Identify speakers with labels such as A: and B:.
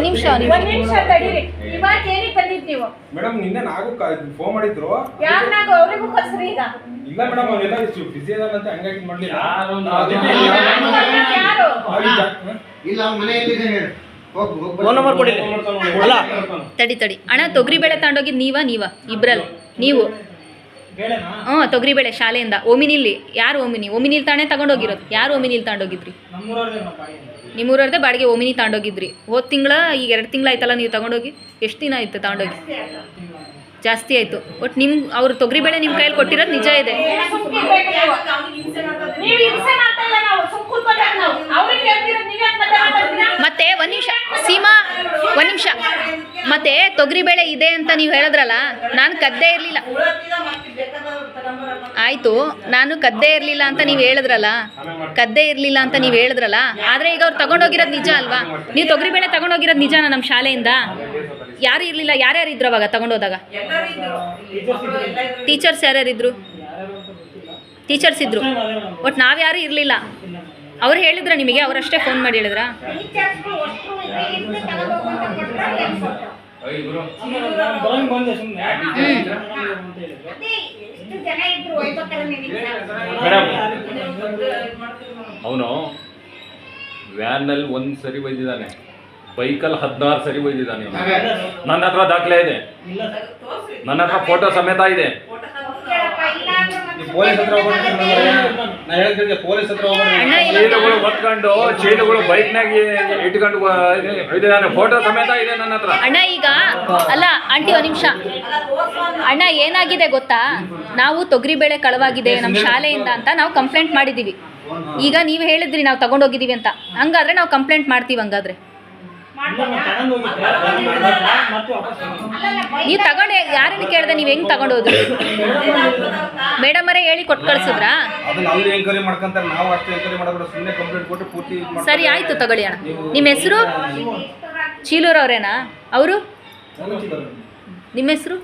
A: ಒಂದ್ ನಿಮಿಷ
B: ಒಂದ್ ನಿಮಿಷ ತಡೀರಿ ಇವಾಗ ಏನಕ್ಕೆ ಬಂದಿದ್ ನೀವು?
C: ಮೇಡಮ್ ನಿನ್ನೆ ನಾವು ಫೋನ್ ಮಾಡಿದ್ರು.
B: ಅವ್ರಿಗೂ ಕಳ್ಸ್ರಿ ಈಗ.
C: ಇಲ್ಲ ಮೇಡಮ್ ಅವರೆಲ್ಲ ಬಿಸಿ ಅಂತ ಹಂಗಾಗಿ ಮಾಡ್ಲಿಲ್ಲ.
D: ಯಾರು?
C: ಯಾರು-?
E: ಇಲ್ಲ. ಅವ್ನ ಹೇಳು.
D: ಫೋನ್ ನಂಬರ್ ಕೊಡಿ. ಅಲ್ಲ.
A: ತಡಿ ತಡಿ. ಅಣ್ಣ ತೊಗರಿಬೇಳೆ ತಗೊಂಡೋಗಿದ್ ನೀವಾ ನೀವಾ? ಇಬ್ರಲ್ ನೀವು. ಹ್ಞೂ ತೊಗರಿಬೇಳೆ ಶಾಲೆಯಿಂದ. ಓಮಿನಿಲ್ಲಿ ಯಾರು ಓಮಿನಿ ಓಮಿನಿಲ್ ತಾನೇ ತಗೊಂಡೋಗಿರೋದು. ಯಾರು ಓಮಿನಿಲ್ ತಗೊಂಡೋಗಿದ್ರಿ ನಿಮ್ಮೂರವ್ರದ್ದೇ ಬಾಡಿಗೆ ಓಮಿನಿ ತಗೊಂಡೋಗಿದ್ರಿ ಹೋದ ತಿಂಗಳ ಈಗ ಎರಡು ತಿಂಗಳಾಯ್ತಲ್ಲ ನೀವು ತಗೊಂಡೋಗಿ? ಎಷ್ಟು ದಿನ ಆಯ್ತು ತಗೊಂಡೋಗಿ ಜಾಸ್ತಿ ಆಯ್ತು ಒಟ್ಟು ನಿಮ್ಮ ಅವ್ರು ತೊಗರಿಬೇಳೆ ನಿಮ್ಮ ಕೈಯಲ್ಲಿ ಕೊಟ್ಟಿರೋದು ನಿಜ ಇದೆ
B: ಸುಮ್ಕಿರ್ಬೇಕು ನೀವು. ನೀವು ಹಿಂಸೆ ಮಾಡ್ತಾ ಇಲ್ಲ ನಾವು ಸುಮ್ ಕೂತ್ಕೊಬೇಕು ನಾವು ಅವ್ರಿಗೆ ಹೇಳ್ತಿರೋದು ನೀವ್ ಯಾಕೆ ಮತ್ತೆ ಮಾತಾಡ್ತೀರಾ
A: ಮತ್ತೆ ಒಂದ್ ನಿಮಿಷ ಸೀಮಾ ಒಂದ್ ನಿಮಿಷ ಮತ್ತೆ ತೊಗರಿಬೇಳೆ ಇದೆ ಅಂತ ನೀವು ಹೇಳಿದ್ರಲ್ಲ, ನಾನು ಕದ್ದೇ ಇರಲಿಲ್ಲ. ಆಯಿತು, ನಾನು ಕದ್ದೇ ಇರಲಿಲ್ಲ ಅಂತ ನೀವು ಹೇಳಿದ್ರಲ್ಲ, ಕದ್ದೇ ಇರಲಿಲ್ಲ ಅಂತ ನೀವು ಹೇಳಿದ್ರಲ್ಲ, ಆದರೆ ಈಗ ಅವ್ರು ತಗೊಂಡೋಗಿರೋದು ನಿಜ ಅಲ್ವಾ? ನೀವು ತೊಗರಿಬೇಳೆ ತಗೊಂಡೋಗಿರೋದು ನಿಜನಾ ನಮ್ಮ ಶಾಲೆಯಿಂದ? ಯಾರು ಇರಲಿಲ್ಲ, ಯಾರ್ಯಾರು ಇದ್ರು ಅವಾಗ ತಗೊಂಡೋದಾಗ? ಟೀಚರ್ಸ್ ಯಾರ್ಯಾರು ಇದ್ರು? ಟೀಚರ್ಸ್ ಇದ್ರು. ಒಟ್ಟು ನಾವ್ಯಾರು ಇರಲಿಲ್ಲ. ಅವ್ರು ಹೇಳಿದ್ರ ನಿಮಗೆ, ಅವರಷ್ಟೇ ಫೋನ್ ಮಾಡಿ ಹೇಳಿದ್ರಾ?
F: ಅವನು ವ್ಯಾನಲ್ಲಿ ಒಂದ್ ಸರಿ ಬೈದಿದ್ದಾನೆ. ಬೈಕಲ್ಲಿ ಹದಿನಾರು ಸರಿ ಬೈದಿದ್ದಾನೆ. ನನ್ನ ಹತ್ರ ದಾಖಲೆ ಇದೆ.
D: ಇಲ್ಲ ಸರ್.
F: ನನ್ನ ಹತ್ರ ಫೋಟೋ ಸಮೇತ ಇದೆ.
C: ಪೊಲೀಸ್ ಹತ್ರ ಹೋಗ್ಬಿಟ್ಟು ನಾ ಹೇಳ್ತಿದ್ದೆ ಪೊಲೀಸ್ ಹತ್ರ
F: ಚೀಲಗಳು ಒತ್ಕೊಂಡು ಚೀಲಗಳು ಬೈಕ್ನಾಗ ಇಟ್ಕೊಂಡು ಫೋಟೋ ಸಮೇತ ಇದೆ ನನ್ನ ಹತ್ರ.
A: ಅಣ್ಣ ಈಗ ಅಲ್ಲ ಆಂಟಿ ಒಂದು ನಿಮಿಷ. ಅಣ್ಣ ಏನಾಗಿದೆ ಗೊತ್ತಾ? ನಾವು ತೊಗರಿಬೇಳೆ ಕಳವಾಗಿದೆ ನಮ್ಮ ಶಾಲೆಯಿಂದ ಅಂತ ನಾವು ಕಂಪ್ಲೇಂಟ್ ಮಾಡಿದೀವಿ. ಈಗ ನೀವು ಹೇಳಿದ್ರಿ ನಾವು ತಗೊಂಡೋಗಿದೀವಿ ಅಂತ. ಹಂಗಾದ್ರೆ ನಾವು ಕಂಪ್ಲೇಂಟ್ ಮಾಡ್ತೀವಿ ಹಂಗಾದ್ರೆ. ನೀವು ತಗೊಂಡು ಯಾರನ್ನ ಕೇಳ್ದೆ ನೀವು ಹೆಂಗ್ ತಗೊಂಡೋದ್ರಿ ಮೇಡಮ್ ಅರೇ ಹೇಳಿ ಕೊಟ್ಟು ಕಳ್ಸಿದ್ರಾ. ಸರಿ ಆಯ್ತು ತಗೊಳ್ಳಿ ಅಣ್ಣ. ನಿಮ್ಮ ಹೆಸರು? ಚೀಲೂರವ್ರೇನಾ ಅವರು? ನಿಮ್ಮ ಹೆಸರು.